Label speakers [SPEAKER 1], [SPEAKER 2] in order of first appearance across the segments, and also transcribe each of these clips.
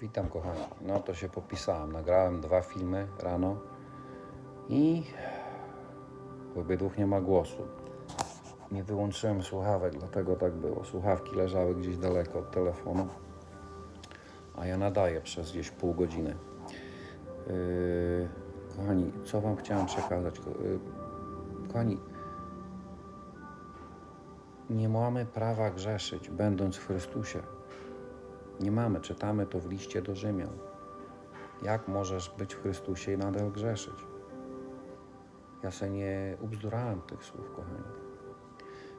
[SPEAKER 1] Witam kochani. No to się popisałem. Nagrałem dwa filmy rano i w obydwóch nie ma głosu. Nie wyłączyłem słuchawek, dlatego tak było. Słuchawki leżały gdzieś daleko od telefonu, a ja nadaję przez gdzieś pół godziny. Yy, kochani, co Wam chciałem przekazać? Yy, kochani, nie mamy prawa grzeszyć, będąc w Chrystusie. Nie mamy, czytamy to w liście do Rzymian. Jak możesz być w Chrystusie i nadal grzeszyć? Ja sobie nie ubzdurałem tych słów, kochani.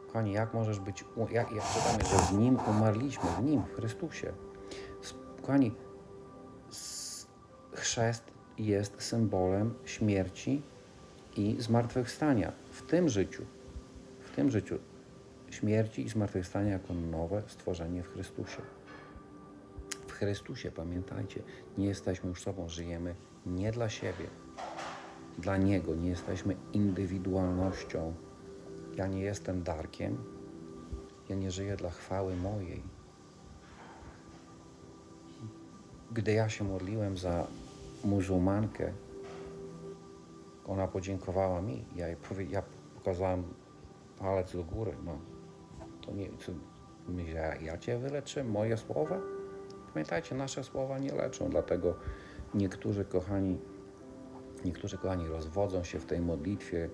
[SPEAKER 1] Kochani, jak możesz być, jak, jak czytamy, że w Nim umarliśmy, w Nim, w Chrystusie. Kochani, chrzest jest symbolem śmierci i zmartwychwstania w tym życiu. W tym życiu śmierci i zmartwychwstania jako nowe stworzenie w Chrystusie. Chrystusie, pamiętajcie, nie jesteśmy już sobą, żyjemy nie dla siebie, dla Niego, nie jesteśmy indywidualnością. Ja nie jestem Darkiem, ja nie żyję dla chwały mojej. Gdy ja się modliłem za muzułmankę, ona podziękowała mi. Ja, jej powie, ja pokazałem palec do góry. No, to nie, co, myślę, ja cię wyleczę, moje słowa? Pamiętajcie, nasze słowa nie leczą, dlatego niektórzy kochani, niektórzy kochani rozwodzą się w tej modlitwie,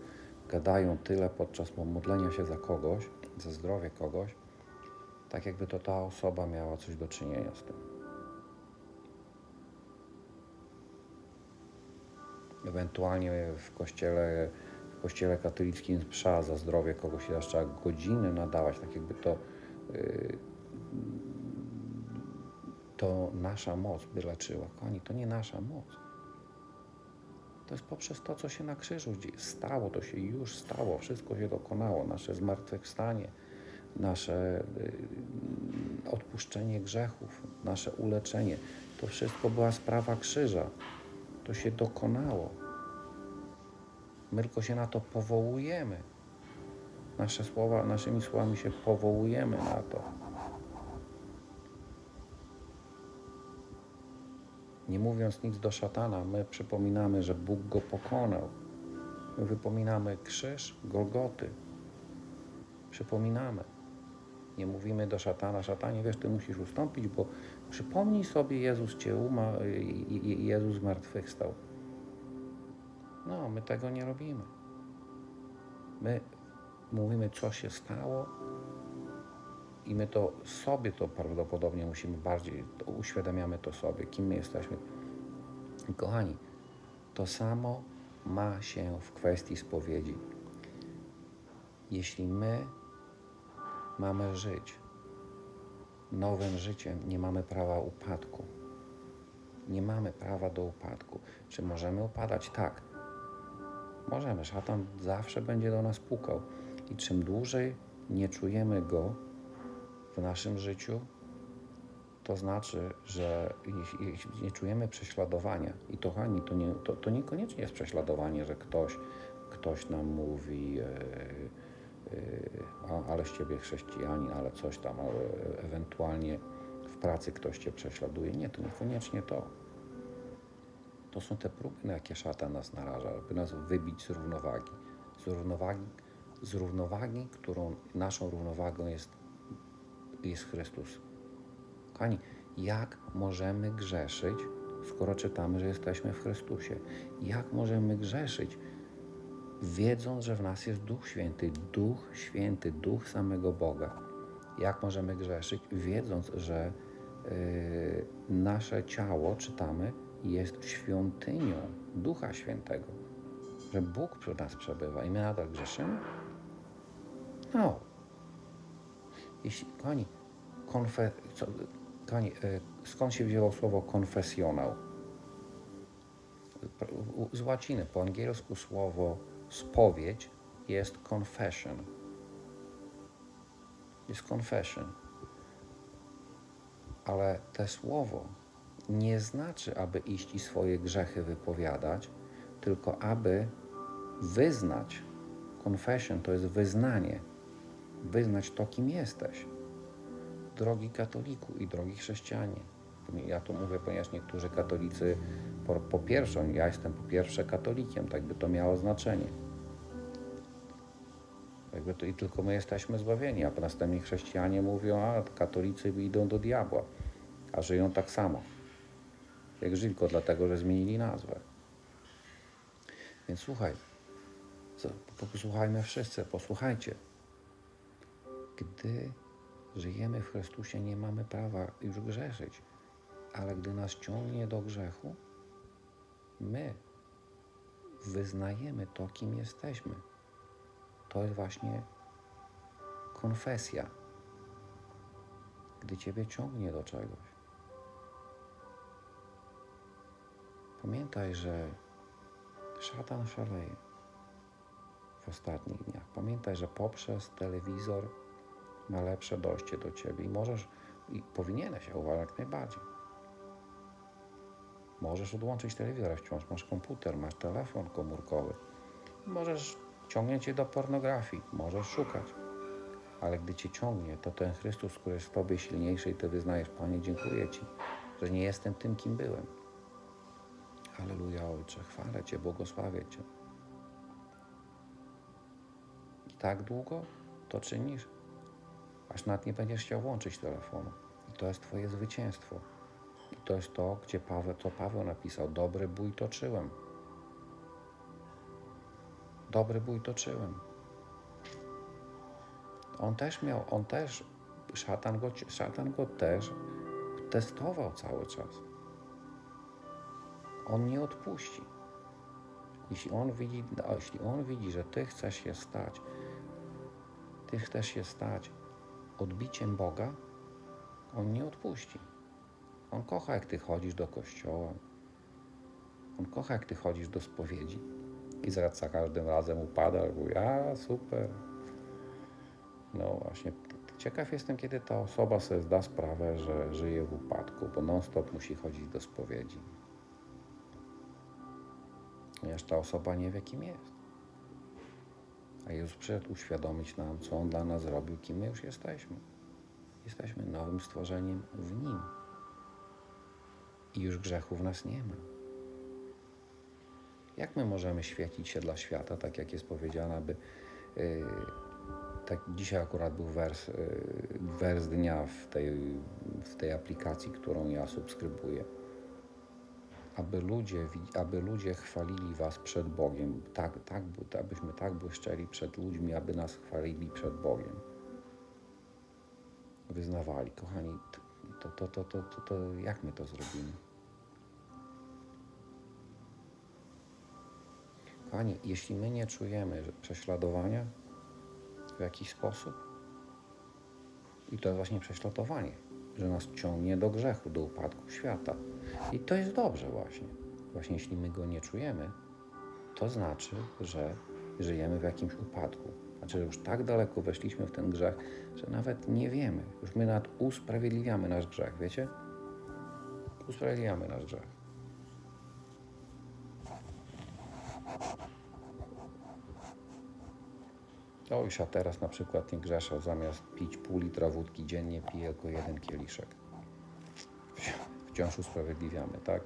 [SPEAKER 1] gadają tyle podczas modlenia się za kogoś, za zdrowie kogoś, tak jakby to ta osoba miała coś do czynienia z tym. Ewentualnie w kościele, w kościele katolickim trzeba za zdrowie kogoś aż trzeba godziny nadawać, tak jakby to yy, to nasza moc by leczyła. Kochani, to nie nasza moc. To jest poprzez to, co się na krzyżu stało, to się już stało, wszystko się dokonało. Nasze zmartwychwstanie, nasze y, odpuszczenie grzechów, nasze uleczenie. To wszystko była sprawa krzyża. To się dokonało. My tylko się na to powołujemy. Nasze słowa, naszymi słowami się powołujemy na to. Nie mówiąc nic do szatana, my przypominamy, że Bóg go pokonał. My wypominamy krzyż Golgoty. Przypominamy. Nie mówimy do szatana, szatanie, wiesz, ty musisz ustąpić, bo przypomnij sobie, Jezus cię umarł i i- Jezus zmartwychwstał. No, my tego nie robimy. My mówimy, co się stało, i my to sobie to prawdopodobnie musimy bardziej, to uświadamiamy to sobie, kim my jesteśmy. Kochani, to samo ma się w kwestii spowiedzi. Jeśli my mamy żyć nowym życiem, nie mamy prawa upadku. Nie mamy prawa do upadku. Czy możemy upadać? Tak. Możemy. Szatan zawsze będzie do nas pukał. I czym dłużej nie czujemy go, w naszym życiu, to znaczy, że jeśli, jeśli nie czujemy prześladowania, i to, kochani, to, nie, to, to niekoniecznie jest prześladowanie, że ktoś, ktoś nam mówi, e, e, a, ale z ciebie chrześcijanin, ale coś tam, ale ewentualnie w pracy ktoś cię prześladuje. Nie, to niekoniecznie to. To są te próby, na jakie szatan nas naraża, by nas wybić z równowagi. Z równowagi, z równowagi którą naszą równowagą jest jest Chrystus. Kochani, jak możemy grzeszyć, skoro czytamy, że jesteśmy w Chrystusie? Jak możemy grzeszyć, wiedząc, że w nas jest Duch Święty, Duch Święty, Duch samego Boga? Jak możemy grzeszyć, wiedząc, że yy, nasze ciało, czytamy, jest świątynią Ducha Świętego? Że Bóg przy nas przebywa i my nadal grzeszymy? No, jeśli, kochani, konfe, co, kochani, e, skąd się wzięło słowo konfesjonał? Z łaciny, po angielsku słowo spowiedź jest confession. Jest confession. Ale te słowo nie znaczy, aby iść i swoje grzechy wypowiadać, tylko aby wyznać. Confession to jest wyznanie wyznać to, kim jesteś. Drogi katoliku i drogi chrześcijanie, nie- ja to mówię, ponieważ niektórzy katolicy po, po pierwsze, ja jestem po pierwsze katolikiem, tak by to miało znaczenie. Jakby to, I tylko my jesteśmy zbawieni, a następni chrześcijanie mówią, a katolicy idą do diabła, a żyją tak samo. Jak żyli, tylko dlatego, że zmienili nazwę. Więc słuchaj, posłuchajmy wszyscy, posłuchajcie. Gdy żyjemy w Chrystusie, nie mamy prawa już grzeszyć, ale gdy nas ciągnie do grzechu, my wyznajemy to, kim jesteśmy. To jest właśnie konfesja. Gdy Ciebie ciągnie do czegoś. Pamiętaj, że szatan szaleje w ostatnich dniach. Pamiętaj, że poprzez telewizor ma lepsze dojście do Ciebie i możesz, i powinieneś, ja uważam, jak najbardziej. Możesz odłączyć telewizor, wciąż masz komputer, masz telefon komórkowy. Możesz ciągnie cię do pornografii, możesz szukać. Ale gdy cię ciągnie, to ten Chrystus, który jest w tobie silniejszy i ty wyznajesz, Panie, dziękuję Ci, że nie jestem tym, kim byłem. Aleluja, Ojcze, chwalę Cię, błogosławię Cię. I tak długo to czynisz, aż nawet nie będziesz chciał łączyć telefonu. I to jest Twoje zwycięstwo. I to jest to, gdzie Paweł, to Paweł napisał, dobry bój toczyłem. Dobry bój toczyłem. On też miał, on też, szatan go, szatan go też testował cały czas. On nie odpuści. Jeśli on widzi, a jeśli on widzi, że ty chcesz się stać, ty chcesz się stać odbiciem Boga, on nie odpuści. On kocha, jak ty chodzisz do kościoła. On kocha, jak ty chodzisz do spowiedzi. I zaraz za każdym razem upada, mówi, a super. No właśnie, ciekaw jestem, kiedy ta osoba sobie zda sprawę, że żyje w upadku, bo non-stop musi chodzić do spowiedzi. Ponieważ ta osoba nie wie, kim jest. A Jezus przyszedł uświadomić nam, co On dla nas zrobił, kim my już jesteśmy. Jesteśmy nowym stworzeniem w Nim. I już grzechu w nas nie ma. Jak my możemy świecić się dla świata, tak jak jest powiedziane, aby yy, tak dzisiaj akurat był wers, yy, wers dnia w tej, w tej aplikacji, którą ja subskrybuję. Aby ludzie, aby ludzie chwalili Was przed Bogiem, tak, tak, abyśmy tak błyszczeli przed ludźmi, aby nas chwalili przed Bogiem. Wyznawali. Kochani, to, to, to, to, to, to jak my to zrobimy? Kochani, jeśli my nie czujemy prześladowania w jakiś sposób, i to jest właśnie prześladowanie, że nas ciągnie do grzechu, do upadku świata. I to jest dobrze właśnie. Właśnie jeśli my go nie czujemy, to znaczy, że żyjemy w jakimś upadku. Znaczy, że już tak daleko weszliśmy w ten grzech, że nawet nie wiemy. Już my nawet usprawiedliwiamy nasz grzech, wiecie? Usprawiedliwiamy nasz grzech. O, już a teraz na przykład nie grzeszę, zamiast pić pół litra wódki dziennie, piję tylko jeden kieliszek. Wciąż usprawiedliwiamy, tak?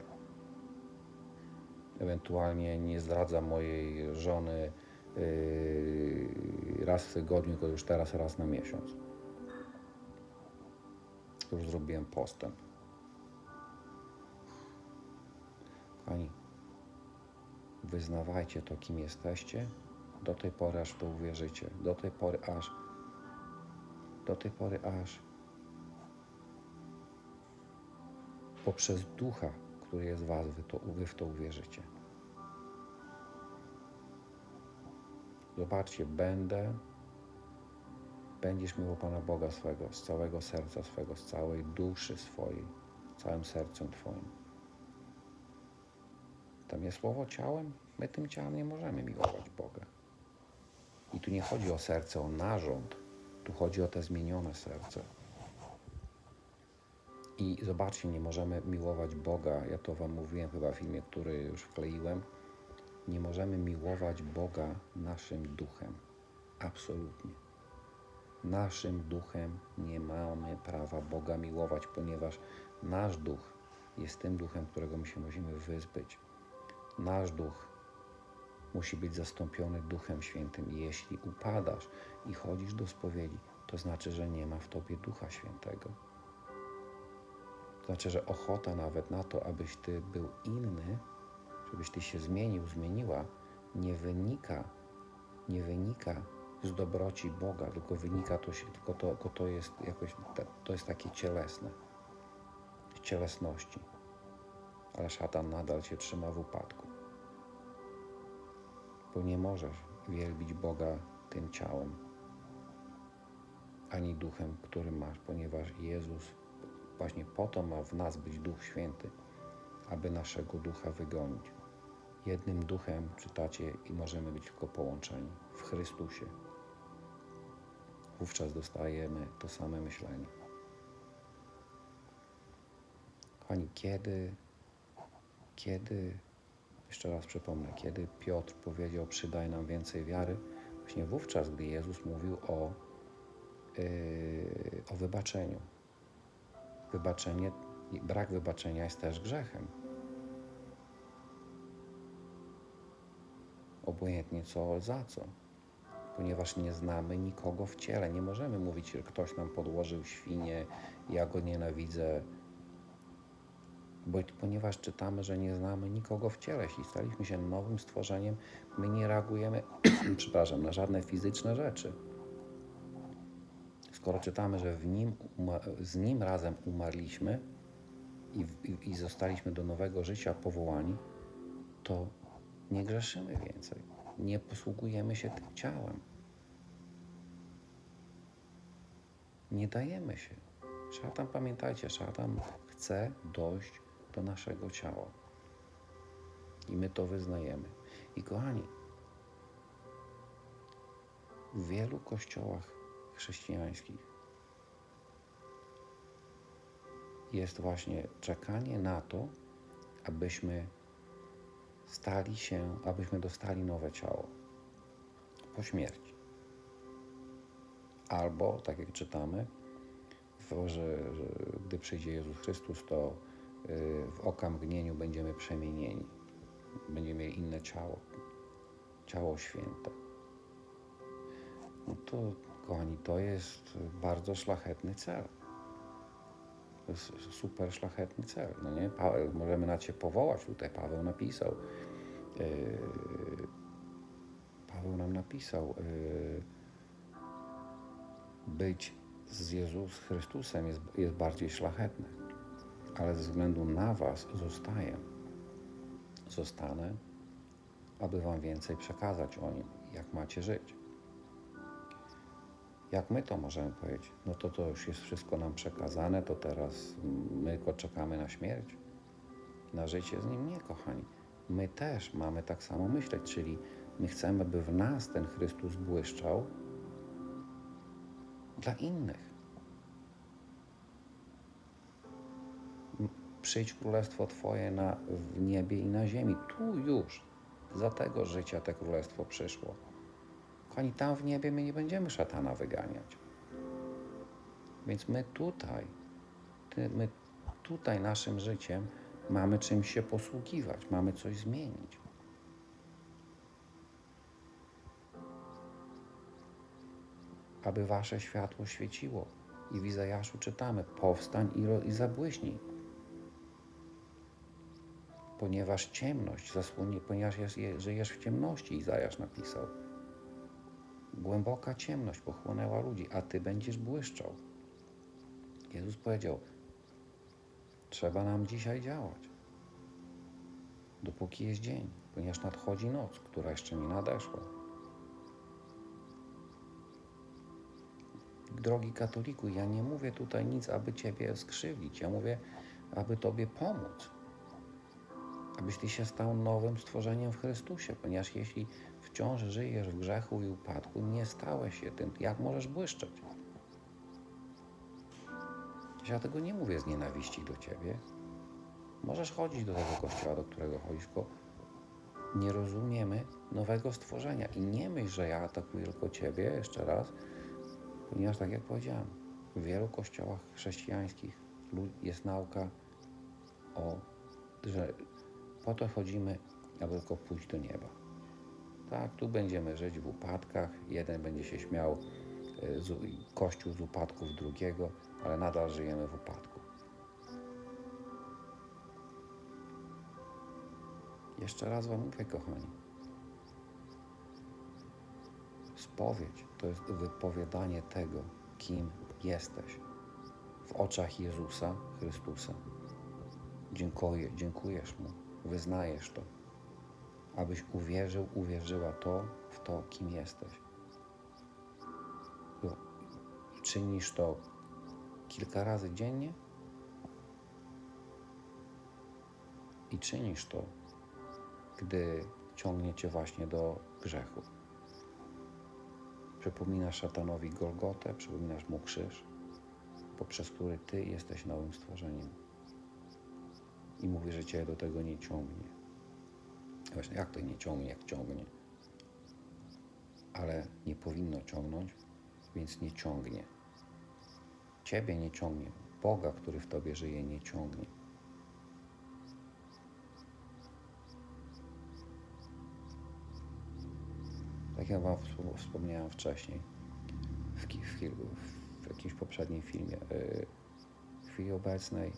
[SPEAKER 1] Ewentualnie nie zdradzam mojej żony yy, raz w tygodniu, tylko już teraz raz na miesiąc. To już zrobiłem postęp. Kochani, wyznawajcie to, kim jesteście, do tej pory, aż w to uwierzycie. Do tej pory, aż. Do tej pory, aż. Poprzez ducha, który jest w Was, wy, to, wy w to uwierzycie. Zobaczcie, będę, będziesz miło Pana Boga swego, z całego serca swego, z całej duszy swojej, całym sercem Twoim. Tam jest słowo ciałem. My tym ciałem nie możemy miłować Boga. I tu nie chodzi o serce, o narząd. Tu chodzi o te zmienione serce. I zobaczcie, nie możemy miłować Boga. Ja to Wam mówiłem chyba w filmie, który już wkleiłem. Nie możemy miłować Boga naszym duchem. Absolutnie. Naszym duchem nie mamy prawa Boga miłować, ponieważ nasz duch jest tym duchem, którego my się musimy wyzbyć. Nasz duch musi być zastąpiony Duchem Świętym. I jeśli upadasz i chodzisz do spowiedzi, to znaczy, że nie ma w tobie Ducha Świętego. To znaczy, że ochota nawet na to, abyś ty był inny, żebyś ty się zmienił, zmieniła, nie wynika, nie wynika z dobroci Boga, tylko wynika to, się, tylko to, tylko to jest jakoś, to jest takie cielesne, z cielesności. Ale szatan nadal cię trzyma w upadku. Bo nie możesz wielbić Boga tym ciałem, ani duchem, który masz, ponieważ Jezus właśnie po to ma w nas być Duch Święty, aby naszego ducha wygonić. Jednym duchem czytacie i możemy być tylko połączeni w Chrystusie. Wówczas dostajemy to same myślenie. Kochani, kiedy, kiedy, jeszcze raz przypomnę, kiedy Piotr powiedział, przydaj nam więcej wiary, właśnie wówczas, gdy Jezus mówił o, yy, o wybaczeniu. Wybaczenie, brak wybaczenia jest też grzechem. Obojętnie co za co ponieważ nie znamy nikogo w ciele. Nie możemy mówić, że ktoś nam podłożył świnie, ja go nienawidzę, bo, ponieważ czytamy, że nie znamy nikogo w ciele. Jeśli staliśmy się nowym stworzeniem, my nie reagujemy, przepraszam, na żadne fizyczne rzeczy. Skoro czytamy, że nim, z nim razem umarliśmy i, i, i zostaliśmy do nowego życia powołani, to nie grzeszymy więcej nie posługujemy się tym ciałem. Nie dajemy się. Szatan, pamiętajcie, szatan chce dojść naszego ciała. I my to wyznajemy. I kochani, w wielu kościołach chrześcijańskich jest właśnie czekanie na to, abyśmy stali się, abyśmy dostali nowe ciało po śmierci. Albo, tak jak czytamy, że, że gdy przyjdzie Jezus Chrystus, to w oka mgnieniu będziemy przemienieni. Będziemy mieli inne ciało, ciało święte. No to, kochani, to jest bardzo szlachetny cel. To jest super szlachetny cel. No nie? Paweł, możemy na Cię powołać. Tutaj Paweł napisał. Yy, Paweł nam napisał. Yy, być z Jezus Chrystusem jest, jest bardziej szlachetne. Ale ze względu na Was zostaję. Zostanę, aby Wam więcej przekazać o Nim, jak macie żyć. Jak my to możemy powiedzieć? No to to już jest wszystko nam przekazane, to teraz my go czekamy na śmierć, na życie z Nim. Nie, kochani. My też mamy tak samo myśleć, czyli my chcemy, by w nas ten Chrystus błyszczał dla innych. Przyjdź królestwo Twoje na, w niebie i na ziemi. Tu już, za tego życia te królestwo przyszło. Kochani, tam w niebie my nie będziemy szatana wyganiać. Więc my tutaj, my tutaj naszym życiem mamy czymś się posługiwać, mamy coś zmienić. Aby wasze światło świeciło. I w Izajaszu czytamy: powstań i, i zabłyśnij. Ponieważ ciemność zasłoni, ponieważ jest, żyjesz w ciemności, Izajasz napisał. Głęboka ciemność pochłonęła ludzi, a ty będziesz błyszczał. Jezus powiedział: Trzeba nam dzisiaj działać, dopóki jest dzień, ponieważ nadchodzi noc, która jeszcze nie nadeszła. Drogi katoliku, ja nie mówię tutaj nic, aby Ciebie skrzywdzić. Ja mówię, aby Tobie pomóc. Abyś Ty się stał nowym stworzeniem w Chrystusie, ponieważ jeśli wciąż żyjesz w grzechu i upadku, nie stałeś się tym. Jak możesz błyszczeć? Ja tego nie mówię z nienawiści do ciebie. Możesz chodzić do tego kościoła, do którego chodzisz, tylko nie rozumiemy nowego stworzenia. I nie myśl, że ja atakuję tylko ciebie, jeszcze raz, ponieważ tak jak powiedziałem, w wielu kościołach chrześcijańskich jest nauka o, że po to chodzimy, aby tylko pójść do nieba. Tak, tu będziemy żyć w upadkach. Jeden będzie się śmiał, y, z, kościół z upadków drugiego, ale nadal żyjemy w upadku. Jeszcze raz Wam mówię, kochani. Spowiedź to jest wypowiadanie tego, kim jesteś w oczach Jezusa Chrystusa. Dziękuję, dziękujesz Mu, wyznajesz to, abyś uwierzył, uwierzyła to w to, kim jesteś. Czynisz to kilka razy dziennie i czynisz to, gdy ciągnie cię właśnie do grzechu. Przypominasz szatanowi Golgotę, przypominasz mu krzyż, poprzez który ty jesteś nowym stworzeniem. I mówi, że cię do tego nie ciągnie. Właśnie, jak to nie ciągnie, jak ciągnie? Ale nie powinno ciągnąć, więc nie ciągnie. Ciebie nie ciągnie. Boga, który w tobie żyje, nie ciągnie. Tak jak Wam wspom- wspomniałem wcześniej, w, w, w jakimś poprzednim filmie, yy, w chwili obecnej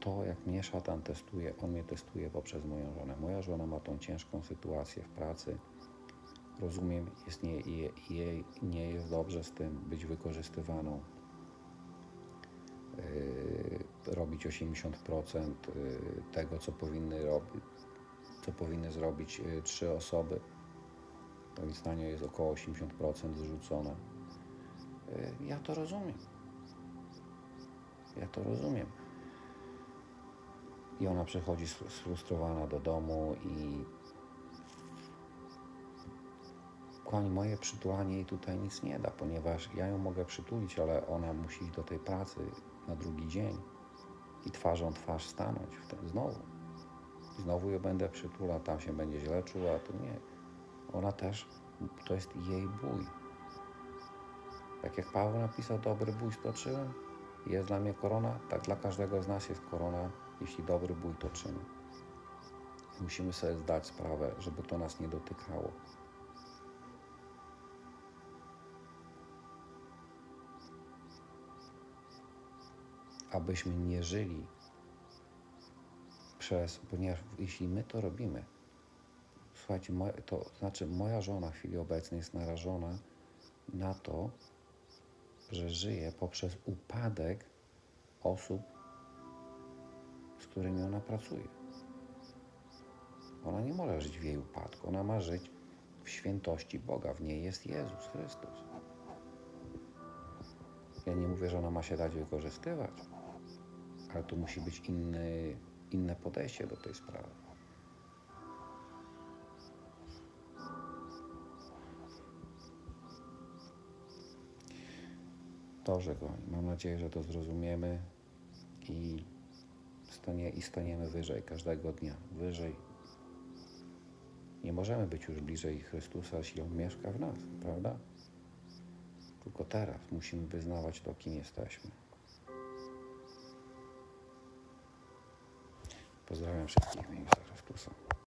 [SPEAKER 1] to, jak mnie szatan testuje, on mnie testuje poprzez moją żonę. Moja żona ma tą ciężką sytuację w pracy. Rozumiem, jest nie, je, jej nie jest dobrze z tym być wykorzystywaną. Yy, robić 80% yy, tego, co powinny robić, co powinny zrobić yy, trzy osoby. To więc na nią jest około 80% zrzucone. Yy, Ja to rozumiem. Ja to rozumiem. I ona przychodzi sfr- sfrustrowana do domu i Kochani, moje przytulanie jej tutaj nic nie da, ponieważ ja ją mogę przytulić, ale ona musi iść do tej pracy na drugi dzień i twarzą w twarz stanąć wtedy znowu. I znowu ją będę przytulał, tam się będzie źle czuła, to nie. Ona też, to jest jej bój. Tak jak Paweł napisał, dobry bój stoczyłem, jest dla mnie korona, tak dla każdego z nas jest korona, jeśli dobry bój toczymy. Musimy sobie zdać sprawę, żeby to nas nie dotykało. abyśmy nie żyli przez, ponieważ jeśli my to robimy, słuchajcie, to znaczy moja żona w chwili obecnej jest narażona na to, że żyje poprzez upadek osób, którymi ona pracuje. Ona nie może żyć w jej upadku, ona ma żyć w świętości Boga, w niej jest Jezus Chrystus. Ja nie mówię, że ona ma się dać wykorzystywać, ale tu musi być inny, inne podejście do tej sprawy. Dobrze, kochani. Mam nadzieję, że to zrozumiemy i, stanie, i staniemy wyżej każdego dnia. Wyżej. Nie możemy być już bliżej Chrystusa, jeśli On mieszka w nas, prawda? Tylko teraz musimy wyznawać to, kim jesteśmy. Pozdrawiam wszystkich w imieniu Chrystusa.